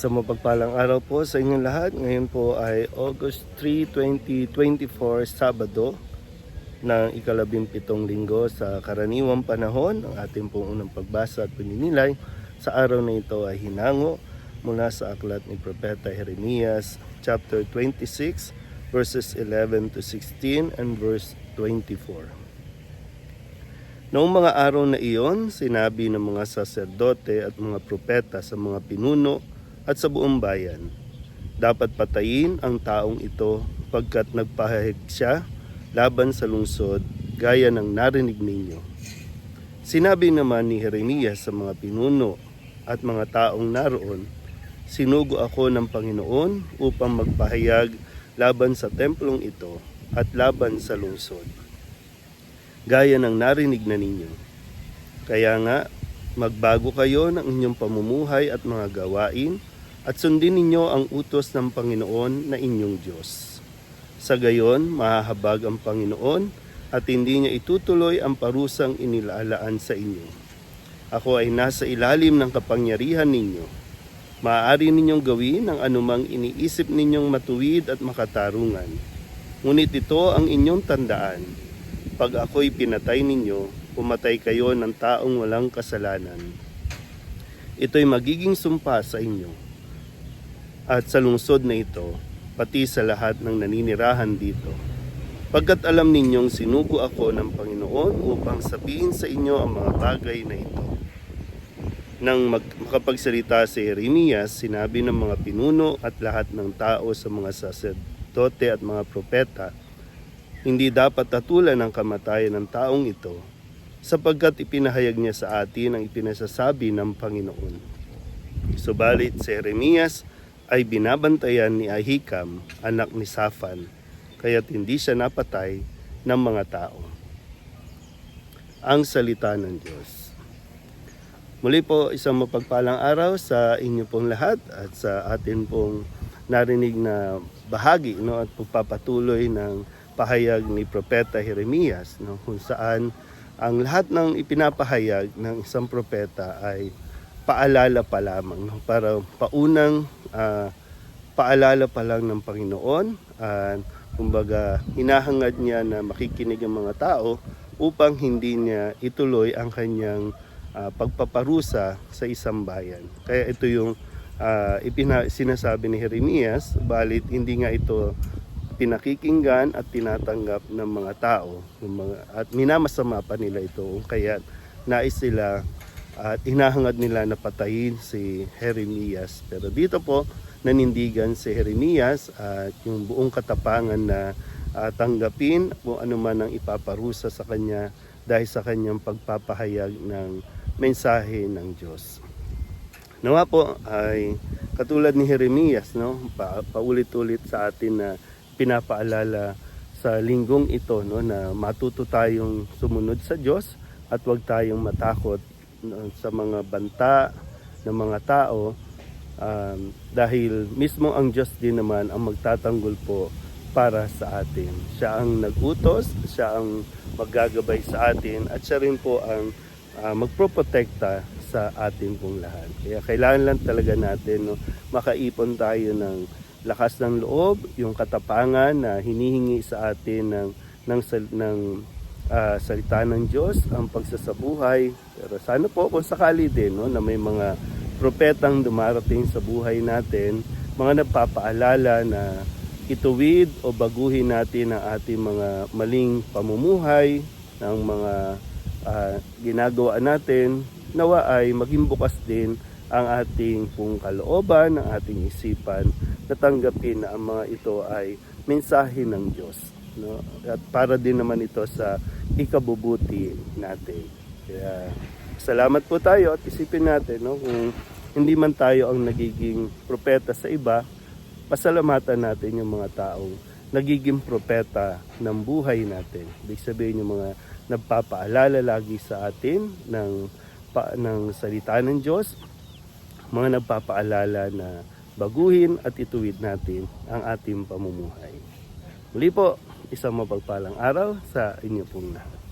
Sa mapagpalang araw po sa inyong lahat. Ngayon po ay August 3, 2024, Sabado ng ikalabing pitong linggo sa karaniwang panahon. Ang ating pong unang pagbasa at paninilay sa araw na ito ay hinango mula sa aklat ni Propeta Jeremias chapter 26 verses 11 to 16 and verse 24. Noong mga araw na iyon, sinabi ng mga saserdote at mga propeta sa mga pinuno at sa buong bayan, dapat patayin ang taong ito pagkat nagpahayag siya laban sa lungsod gaya ng narinig ninyo. Sinabi naman ni Jeremias sa mga pinuno at mga taong naroon, Sinugo ako ng Panginoon upang magpahayag laban sa templong ito at laban sa lungsod gaya ng narinig na ninyo. Kaya nga, magbago kayo ng inyong pamumuhay at mga gawain at sundin ninyo ang utos ng Panginoon na inyong Diyos. Sa gayon, mahahabag ang Panginoon at hindi niya itutuloy ang parusang inilalaan sa inyo. Ako ay nasa ilalim ng kapangyarihan ninyo. Maaari ninyong gawin ang anumang iniisip ninyong matuwid at makatarungan. Ngunit ito ang inyong tandaan pag ako'y pinatay ninyo, pumatay kayo ng taong walang kasalanan. Ito'y magiging sumpa sa inyo. At sa lungsod na ito, pati sa lahat ng naninirahan dito. Pagkat alam ninyong sinugo ako ng Panginoon upang sabihin sa inyo ang mga bagay na ito. Nang makapagsalita si Jeremias, sinabi ng mga pinuno at lahat ng tao sa mga saserdote at mga propeta, hindi dapat tatulan ang kamatayan ng taong ito sapagkat ipinahayag niya sa atin ang ipinasasabi ng Panginoon. Subalit si Jeremias ay binabantayan ni Ahikam, anak ni Safan, kaya't hindi siya napatay ng mga tao. Ang salita ng Diyos. Muli po isang mapagpalang araw sa inyo pong lahat at sa atin pong narinig na bahagi no, at pagpapatuloy ng pahayag ni Propeta Jeremias no, kung saan ang lahat ng ipinapahayag ng isang propeta ay paalala pa lamang no, para paunang ah, paalala pa lang ng Panginoon at kumbaga hinahangad niya na makikinig ang mga tao upang hindi niya ituloy ang kanyang ah, pagpaparusa sa isang bayan. Kaya ito yung ah, ipina, sinasabi ni Jeremias, balit hindi nga ito pinakikinggan at tinatanggap ng mga tao ng mga, at minamasama pa nila ito kaya nais sila at hinahangad nila na patayin si Jeremias. Pero dito po nanindigan si Jeremias at yung buong katapangan na ah, tanggapin kung ano man ang ipaparusa sa kanya dahil sa kanyang pagpapahayag ng mensahe ng Diyos. Nawa po ay katulad ni Jeremias, no, pa, paulit-ulit sa atin na pinapaalala sa linggong ito no, na matuto tayong sumunod sa Diyos at huwag tayong matakot sa mga banta ng mga tao um, dahil mismo ang Diyos din naman ang magtatanggol po para sa atin. Siya ang nagutos, siya ang maggagabay sa atin at siya rin po ang uh, magproprotekta sa atin pong lahat. Kaya kailangan lang talaga natin no, makaipon tayo ng lakas ng loob, yung katapangan na hinihingi sa atin ng ng ng ah, salita ng Diyos, ang pagsasabuhay. Pero sana po kung sakali din no, na may mga propetang dumarating sa buhay natin, mga nagpapaalala na ituwid o baguhin natin ang ating mga maling pamumuhay, ng mga ah, ginagawa natin, nawa ay maging bukas din ang ating pong kalooban, ang ating isipan na tanggapin na ang mga ito ay mensahe ng Diyos. No? At para din naman ito sa ikabubuti natin. Kaya salamat po tayo at isipin natin no, kung hindi man tayo ang nagiging propeta sa iba, pasalamatan natin yung mga taong nagiging propeta ng buhay natin. Ibig sabihin yung mga nagpapaalala lagi sa atin ng, pa, ng salita ng Diyos, mga nagpapaalala na baguhin at ituwid natin ang ating pamumuhay. Muli po, isang mapagpalang araw sa inyo pong lahat.